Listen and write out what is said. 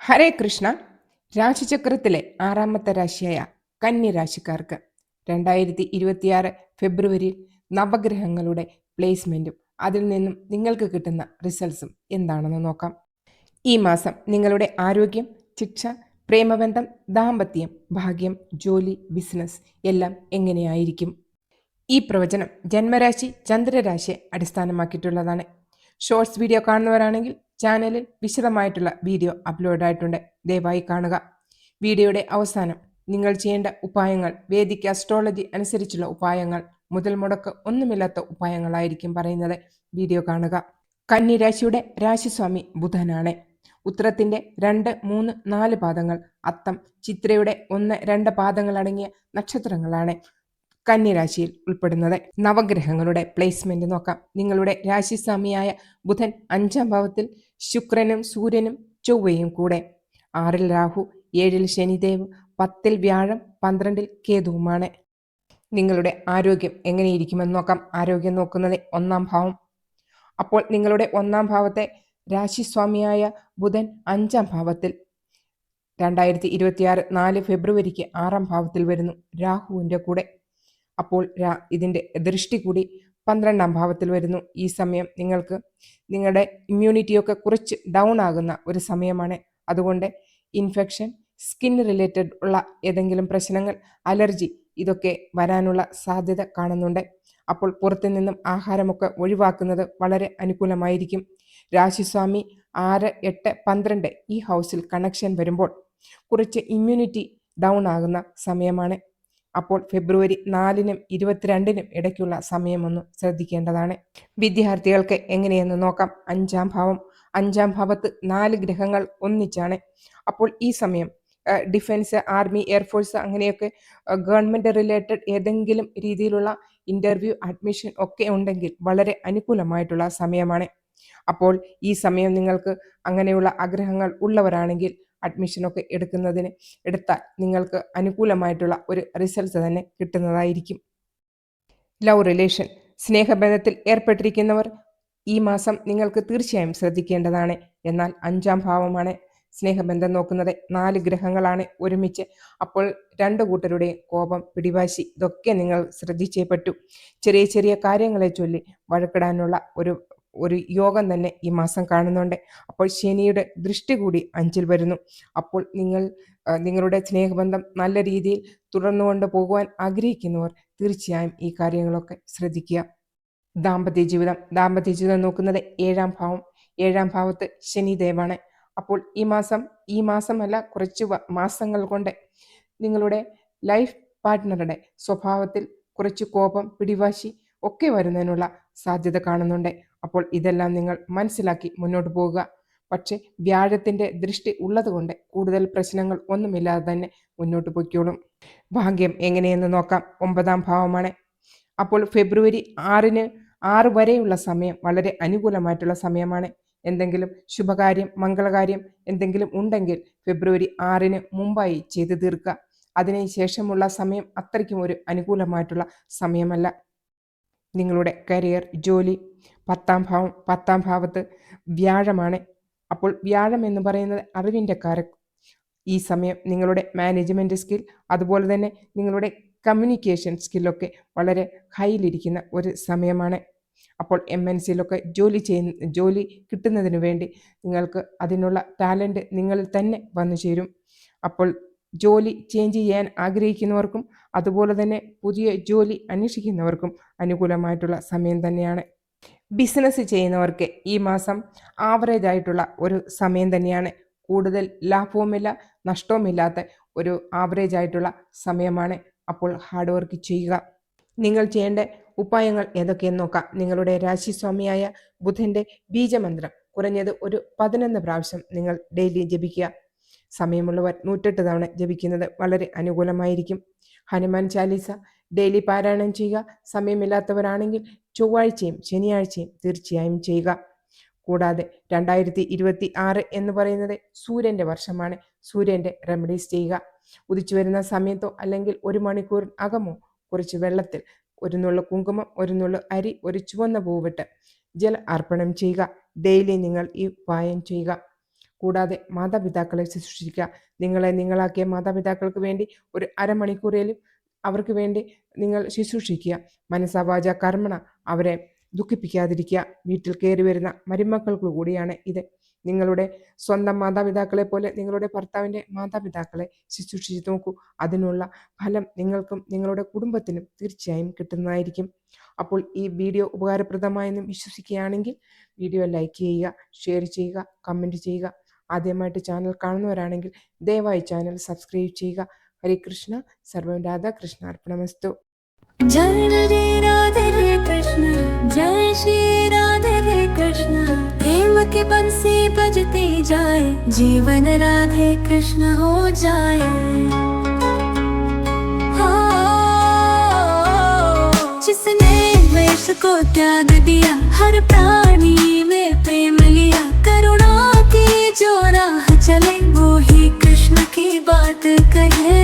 ഹരേ കൃഷ്ണ രാശിചക്രത്തിലെ ആറാമത്തെ രാശിയായ കന്യരാശിക്കാർക്ക് രണ്ടായിരത്തി ഇരുപത്തിയാറ് ഫെബ്രുവരിയിൽ നവഗ്രഹങ്ങളുടെ പ്ലേസ്മെന്റും അതിൽ നിന്നും നിങ്ങൾക്ക് കിട്ടുന്ന റിസൾട്ട്സും എന്താണെന്ന് നോക്കാം. ഈ മാസം നിങ്ങളുടെ ആരോഗ്യം ശിക്ഷ പ്രേമബന്ധം ദാമ്പത്യം ഭാഗ്യം ജോലി ബിസിനസ് എല്ലാം എങ്ങനെയായിരിക്കും? ഈ പ്രവചനം ജന്മരാശി ചന്ദ്രരാശിയെ അടിസ്ഥാനമാക്കിയിട്ടുള്ളതാണ്. ഷോർട്സ് വീഡിയോ കാണുന്നവരാണെങ്കിൽ ചാനലിൽ വിശദമായിട്ടുള്ള വീഡിയോ അപ്ലോഡ് ആയിട്ടുണ്ട് ദയവായി കാണുക. വീഡിയോയുടെ അവസാനം നിങ്ങൾ ചെയ്യേണ്ട ഉപായങ്ങൾ വേദിക്ക് അസ്ട്രോളജി അനുസരിച്ചുള്ള ഉപായങ്ങൾ മുതൽ മുടക്ക് ഒന്നുമില്ലാത്ത ഉപായങ്ങളായിരിക്കും പറയുന്നത്. വീഡിയോ കാണുക. കന്നിരാശിയുടെ രാശിസ്വാമി ബുധനാണ്. ഉത്തരത്തിന്റെ രണ്ട് മൂന്ന് നാല് പാദങ്ങൾ അത്തം ചിത്രയുടെ ഒന്ന് രണ്ട് പാദങ്ങൾ അടങ്ങിയ നക്ഷത്രങ്ങളാണ്. കന്യരാശിയിൽ ഉൾപ്പെടുന്നത്. നവഗ്രഹങ്ങളുടെ പ്ലേസ്മെന്റ് നോക്കാം. നിങ്ങളുടെ രാശിസ്വാമിയായ ബുധൻ അഞ്ചാം ഭാവത്തിൽ ശുക്രനും സൂര്യനും ചൊവ്വയും കൂടെ. ആറിൽ രാഹു ഏഴിൽ ശനിദേവ് പത്തിൽ വ്യാഴം പന്ത്രണ്ടിൽ കേതുവുമാണ്. നിങ്ങളുടെ ആരോഗ്യം എങ്ങനെയിരിക്കുമെന്ന് നോക്കാം. ആരോഗ്യം നോക്കുന്നത് ഒന്നാം ഭാവം. അപ്പോൾ നിങ്ങളുടെ ഒന്നാം ഭാവത്തെ രാശിസ്വാമിയായ ബുധൻ അഞ്ചാം ഭാവത്തിൽ രണ്ടായിരത്തി ഇരുപത്തിയാറ് നാല് ഫെബ്രുവരിക്ക് ആറാം ഭാവത്തിൽ വരുന്നു. രാഹുവിന്റെ കൂടെ. അപ്പോൾ ഇതിന്റെ ദൃഷ്ടി കൂടി പന്ത്രണ്ടാം ഭാവത്തിൽ വരുന്നു. ഈ സമയം നിങ്ങൾക്ക് നിങ്ങളുടെ ഇമ്മ്യൂണിറ്റിയൊക്കെ കുറച്ച് ഡൗൺ ആകുന്ന ഒരു സമയമാണ്. അതുകൊണ്ട് ഇൻഫെക്ഷൻ സ്കിൻ റിലേറ്റഡ് ഉള്ള ഏതെങ്കിലും പ്രശ്നങ്ങൾ അലർജി ഇതൊക്കെ വരാനുള്ള സാധ്യത കാണുന്നുണ്ട്. അപ്പോൾ പുറത്തു നിന്നും ആഹാരമൊക്കെ ഒഴിവാക്കുന്നത് വളരെ അനുകൂലമായിരിക്കും. രാശിസ്വാമി ആറ് എട്ട് പന്ത്രണ്ട് ഈ ഹൗസിൽ കണക്ഷൻ വരുമ്പോൾ കുറച്ച് ഇമ്മ്യൂണിറ്റി ഡൗൺ ആകുന്ന സമയമാണ്. അപ്പോൾ ഫെബ്രുവരി നാലിനും ഇരുപത്തിരണ്ടിനും ഇടയ്ക്കുള്ള സമയമൊന്ന് ശ്രദ്ധിക്കേണ്ടതാണ്. വിദ്യാർത്ഥികൾക്ക് എങ്ങനെയെന്ന് നോക്കാം. അഞ്ചാം ഭാവം. അഞ്ചാം ഭാവത്ത് നാല് ഗ്രഹങ്ങൾ ഒന്നിച്ചാണ്. അപ്പോൾ ഈ സമയം ഡിഫൻസ് ആർമി എയർഫോഴ്സ് അങ്ങനെയൊക്കെ ഗവൺമെന്റ് റിലേറ്റഡ് ഏതെങ്കിലും രീതിയിലുള്ള ഇന്റർവ്യൂ അഡ്മിഷൻ ഒക്കെ ഉണ്ടെങ്കിൽ വളരെ അനുകൂലമായിട്ടുള്ള സമയമാണ്. അപ്പോൾ ഈ സമയം നിങ്ങൾക്ക് അങ്ങനെയുള്ള ആഗ്രഹങ്ങൾ ഉള്ളവരാണെങ്കിൽ അഡ്മിഷനൊക്കെ എടുക്കുന്നതിന് എടുത്താൽ നിങ്ങൾക്ക് അനുകൂലമായിട്ടുള്ള ഒരു റിസൾട്ട് തന്നെ കിട്ടുന്നതായിരിക്കും. ലവ് റിലേഷൻ സ്നേഹബന്ധത്തിൽ ഏർപ്പെട്ടിരിക്കുന്നവർ ഈ മാസം നിങ്ങൾക്ക് തീർച്ചയായും ശ്രദ്ധിക്കേണ്ടതാണ്. എന്നാൽ അഞ്ചാം ഭാവമാണ്. സ്നേഹബന്ധം നോക്കുന്നത് നാല് ഗ്രഹങ്ങളാണ് ഒരുമിച്ച്. അപ്പോൾ രണ്ട് കൂട്ടരുടെയും കോപം പിടിവാശി ഇതൊക്കെ നിങ്ങൾ ശ്രദ്ധിച്ചേ പറ്റൂ. ചെറിയ ചെറിയ കാര്യങ്ങളെ ചൊല്ലി വഴക്കിടാനുള്ള ഒരു ഒരു യോഗം തന്നെ ഈ മാസം കാണുന്നുണ്ട്. അപ്പോൾ ശനിയുടെ ദൃഷ്ടി കൂടി അഞ്ചിൽ വരുന്നു. അപ്പോൾ നിങ്ങൾ നിങ്ങളുടെ സ്നേഹബന്ധം നല്ല രീതിയിൽ തുടർന്നുകൊണ്ട് പോകുവാൻ ആഗ്രഹിക്കുന്നവർ തീർച്ചയായും ഈ കാര്യങ്ങളൊക്കെ ശ്രദ്ധിക്കുക. ദാമ്പത്യ ജീവിതം ദാമ്പത്യ ജീവിതം നോക്കുന്നത് ഏഴാം ഭാവം ഏഴാം ഭാവത്ത് ശനിദേവാണ് അപ്പോൾ ഈ മാസം ഈ മാസമല്ല കുറച്ച് മാസങ്ങൾ കൊണ്ട് നിങ്ങളുടെ ലൈഫ് പാർട്ട്ണറുടെ സ്വഭാവത്തിൽ കുറച്ച് കോപം പിടിവാശി ഒക്കെ വരുന്നതിനുള്ള സാധ്യത കാണുന്നുണ്ട്. അപ്പോൾ ഇതെല്ലാം നിങ്ങൾ മനസ്സിലാക്കി മുന്നോട്ട് പോവുക. പക്ഷേ വ്യാഴത്തിന്റെ ദൃഷ്ടി ഉള്ളതുകൊണ്ട് കൂടുതൽ പ്രശ്നങ്ങൾ ഒന്നുമില്ലാതെ തന്നെ മുന്നോട്ട് പൊയ്ക്കോളും. ഭാഗ്യം എങ്ങനെയെന്ന് നോക്കാം. ഒമ്പതാം ഭാവമാണ്. അപ്പോൾ ഫെബ്രുവരി ആറിന് ആറ് വരെയുള്ള സമയം വളരെ അനുകൂലമായിട്ടുള്ള സമയമാണ്. എന്തെങ്കിലും ശുഭകാര്യം മംഗളകാര്യം എന്തെങ്കിലും ഉണ്ടെങ്കിൽ ഫെബ്രുവരി ആറിന് മുമ്പായി ചെയ്തു തീർക്കുക. അതിനുശേഷമുള്ള സമയം അത്രയ്ക്കും ഒരു അനുകൂലമായിട്ടുള്ള സമയമല്ല. നിങ്ങളുടെ കരിയർ ജോലി പത്താം ഭാവം പത്താം ഭാവത്ത് വ്യാഴമാണ്. അപ്പോൾ വ്യാഴം എന്ന് പറയുന്നത് അറിവിന്റെ കാരക് ഈ സമയം നിങ്ങളുടെ മാനേജ്മെന്റ് സ്കിൽ അതുപോലെ തന്നെ നിങ്ങളുടെ കമ്മ്യൂണിക്കേഷൻ സ്കില്ലൊക്കെ വളരെ ഹൈയിലിരിക്കുന്ന ഒരു സമയമാണ്. അപ്പോൾ എം എൻ സിയിലൊക്കെ ജോലി ചെയ്യുന്ന ജോലി കിട്ടുന്നതിന് വേണ്ടി നിങ്ങൾക്ക് അതിനുള്ള ടാലന്റ് നിങ്ങളിൽ തന്നെ വന്നു ചേരും. അപ്പോൾ ജോലി ചേഞ്ച് ചെയ്യാൻ ആഗ്രഹിക്കുന്നവർക്കും അതുപോലെ തന്നെ പുതിയ ജോലി അന്വേഷിക്കുന്നവർക്കും അനുകൂലമായിട്ടുള്ള സമയം തന്നെയാണ്. ബിസിനസ് ചെയ്യുന്നവർക്ക് ഈ മാസം ആവറേജ് ആയിട്ടുള്ള ഒരു സമയം തന്നെയാണ്. കൂടുതൽ ലാഭവുമില്ല നഷ്ടവുമില്ലാത്ത ഒരു ആവറേജ് ആയിട്ടുള്ള സമയമാണ് അപ്പോൾ ഹാർഡ് വർക്ക് ചെയ്യുക. നിങ്ങൾ ചെയ്യേണ്ട ഉപായങ്ങൾ ഏതൊക്കെയെന്ന് നോക്കാം. നിങ്ങളുടെ രാശിസ്വാമിയായ ബുധന്റെ ബീജമന്ത്രം. കുറഞ്ഞത് ഒരു പതിനൊന്ന് പ്രാവശ്യം നിങ്ങൾ ഡെയിലി ജപിക്കുക. സമയമുള്ളവർ നൂറ്റെട്ട് തവണ ജപിക്കുന്നത് വളരെ അനുകൂലമായിരിക്കും. ഹനുമാൻ ചാലീസ ഡെയിലി പാരായണം ചെയ്യുക. സമയമില്ലാത്തവരാണെങ്കിൽ ചൊവ്വാഴ്ചയും ശനിയാഴ്ചയും തീർച്ചയായും ചെയ്യുക. കൂടാതെ രണ്ടായിരത്തി ഇരുപത്തി ആറ് എന്ന് പറയുന്നത് സൂര്യന്റെ വർഷമാണ്. സൂര്യന്റെ റെമഡീസ് ചെയ്യുക. ഉദിച്ചു വരുന്ന സമയത്തോ അല്ലെങ്കിൽ ഒരു മണിക്കൂർ അകമോ കുറച്ച് വെള്ളത്തിൽ ഒരു നുള്ളു കുങ്കുമം ഒരു നുള്ളു അരി ഒരു ചുവന്ന പൂവിട്ട് ജല അർപ്പണം ചെയ്യുക. ഡെയിലി നിങ്ങൾ ഈ ഉപായം ചെയ്യുക. കൂടാതെ മാതാപിതാക്കളെ ശുശ്രൂഷിക്കുക. നിങ്ങളെ നിങ്ങളാക്കിയ മാതാപിതാക്കൾക്ക് വേണ്ടി ഒരു അരമണിക്കൂറേലും അവർക്ക് വേണ്ടി നിങ്ങൾ ശുശ്രൂഷിക്കുക. മനസ്സാവാച കർമ്മണ അവരെ ദുഃഖിപ്പിക്കാതിരിക്കുക. വീട്ടിൽ കയറി വരുന്ന മരുമക്കൾക്ക് കൂടിയാണ് ഇത്. നിങ്ങളുടെ സ്വന്തം മാതാപിതാക്കളെ പോലെ നിങ്ങളുടെ ഭർത്താവിന്റെ മാതാപിതാക്കളെ ശുശ്രൂഷിച്ച് നോക്കൂ. അതിനുള്ള ഫലം നിങ്ങൾക്കും നിങ്ങളുടെ കുടുംബത്തിനും തീർച്ചയായും കിട്ടുന്നതായിരിക്കും. അപ്പോൾ ഈ വീഡിയോ ഉപകാരപ്രദമായെന്നും വിശ്വസിക്കുകയാണെങ്കിൽ വീഡിയോ ലൈക്ക് ചെയ്യുക ഷെയർ ചെയ്യുക കമന്റ് ചെയ്യുക. ആദ്യമായിട്ട് ചാനൽ കാണുന്നവരാണെങ്കിൽ ദയവായി ചാനൽ സബ്സ്ക്രൈബ് ചെയ്യുക. ഹരികൃഷ്ണ സർവം രാധാകൃഷ്ണ അർപ്പണമസ്തു के बंसी बजते जाए, जीवन राधे कृष्ण हो जाए। जिसने वेश को त्याग दिया, हर प्राणी में प्रेम लिया, करुणा की जो राह चले, वो ही कृष्ण की बात कहे।